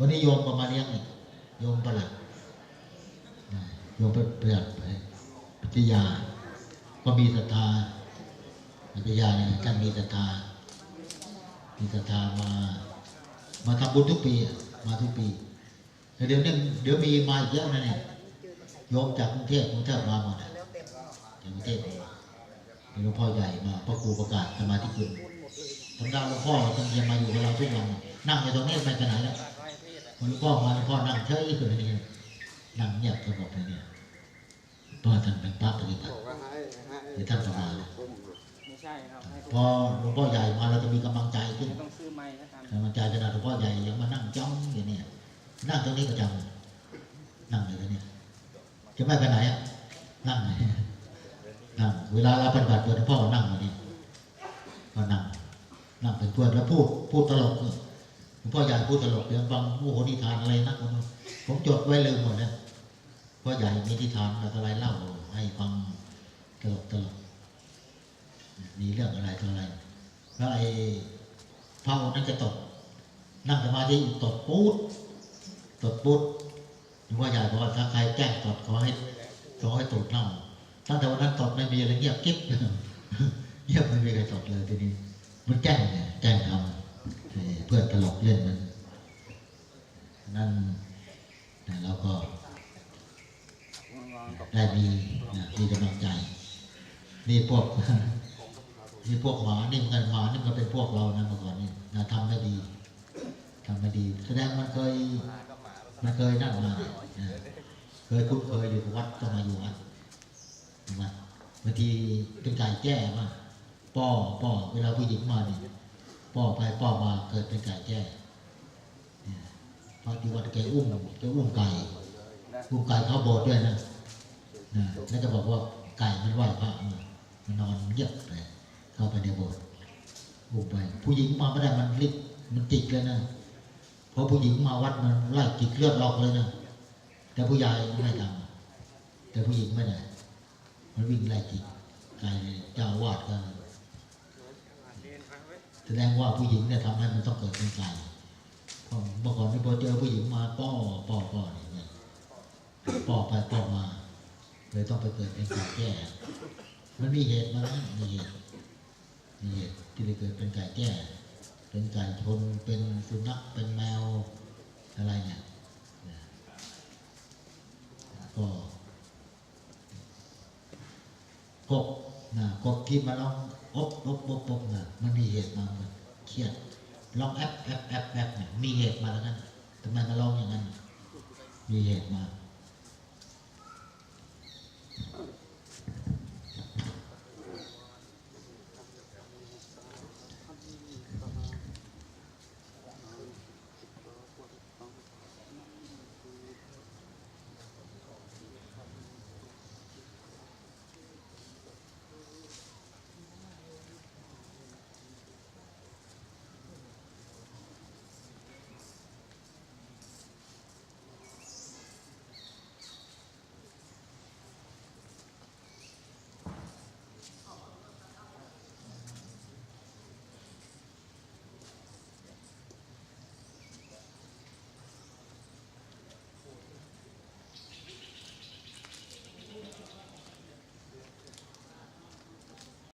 วันนี้โยมก็มาเลี้ยงอีกโยมประหลัดโยมประหลัดปิทยา ก็มีศรัทธาปิทยาเนี่ยท่านมีศรัทธามีศรัทธามา มาทำบุญทุกปีมาทุกปีแต่เดี๋ยวนี้เดี๋ยวมีมาอีกเยอะนะเนี่ยโยมจากกรุงเทพกรุงเทพมาหมดอะจากกรุงเทพมาเป็นหลวงพ่อใหญ่มาพ่อครูประกาศสมาธิคุณทำดาวหลวงพ่อท่านจะมาอยู่กับเราทุกวันนั่งอยู่ตรงนี้ไปกันไหนแล้ว หลวงพ่อมาหลวงพ่อนั่งเฉยอยู่เลยเนี่ยนั่งเงียบสงบเลยเนี่ยเพราะว่าท่านเป็นพระปฏิบัติเดี๋ยวท่านจะมาเลยไม่ใช่ครับให้พอหลวงพ่อใหญ่มาเราจะมีกำลังใจขึ้นต้องซื้อไม้นะครักำลังใจขนาดหลวงพ่อใหญ่ยังมานั่งจ้องอยู่เนี่ยนั่งตรงนี้ก็จำนั่งเลยตรงนี้จะไม่ไปไหนอะนั่งเลยนั่งเวลาเราปฏิบัติตัวหลวงพ่อก็นั่งอยู่นี่ก็นั่งนั่งเป็นเพื่อนแล้วพูดพูดตลกหลว งพ่อใหญ่พูดตลกเดี๋ยวฟังโอ้โหนิทานอะไรนักผมจดไว้ลืมหมดแล้วพ่อใหญ่มีนิทานอะไรเล่าให้ฟังตลกตลกมีเรื่องอะไรต่ออะไรแล้วไอ้พระองค์นั้นจะตดนั่งสมาธิตดปูดตดปูดหลวงพ่อใหญ่บอกว่าถ้าใครแกล้งตดขอให้ขอให้ตดเน่าตั้งแต่วันนั้นตดไม่มีอะไรเงียบกิ๊บเงียบไม่มีใครตดเลยทีนี้มันแกล้งเนี่ยแกล้งทำ เพื่อนตลกเล่นมันนั่นนะเราก็ได้มีนะมีกำลังใจนี่พวกนี่พวกหมานี่มันหมานี่มันก็เป็นพวกเรานะเมื่อก่อนนี่นะทำได้ดีทำได้ดี แสดงมันเคยมันเคยนั่นมานะเคยคุ้นเคยอยู่กับวัดก็มาอยู่วัดบางทีเป็นไก่แจ้มาป้อป้อเวลาผู้หญิงมาเนี่ย ป้อไปป้อมาเกิดเป็นไก่แจ้เพราะที่วัดแกอุ้มแกอุ้มไก่อุ้มไก่เข้าโบสถ์ด้วยนะแล้วจะบอกว่าไก่มันไหวพระมันนอนเงียบเลยเข้าไปในโบสถ์อุ้มไปผู้หญิงมาไม่ได้มันริบมันจิกเลยนะเพอผู้หญิงมาวัดมันไล่จิกเลือดออกเลยนะแต่ผู้ชายไม่ทำแต่ผู้หญิงไม่ได้มันวิ่งไล่จิกกลายเจ้าอาวาดก็ แสดงว่าผู้หญิงเนี่ยทำให้มันต้องเกิดเป็นไก่เพราเมื่อก่อนนี่พอเจอผู้หญิงมาป้อป้อป้อเนี่ยเนี่ยป้อไปป้อมาเลยต้องไปเกิดเป็นไก่แก่มันมีเหตุมาแล้วมีเหตุมีเหตุที่ได้เกิดเป็นไก่แก่เป็นไก่ชนเป็นสุนัขเป็นแมวอะไรเนี่ยก็กบนะกบที่มาลอง บลบลบลบนะมันมีเหตุมามันเครียดลองแอปแอปแอปแอปเนี่ยมีเหตุมาแล้วกันทำไมมาลองอย่างนั้น มีเหตุมา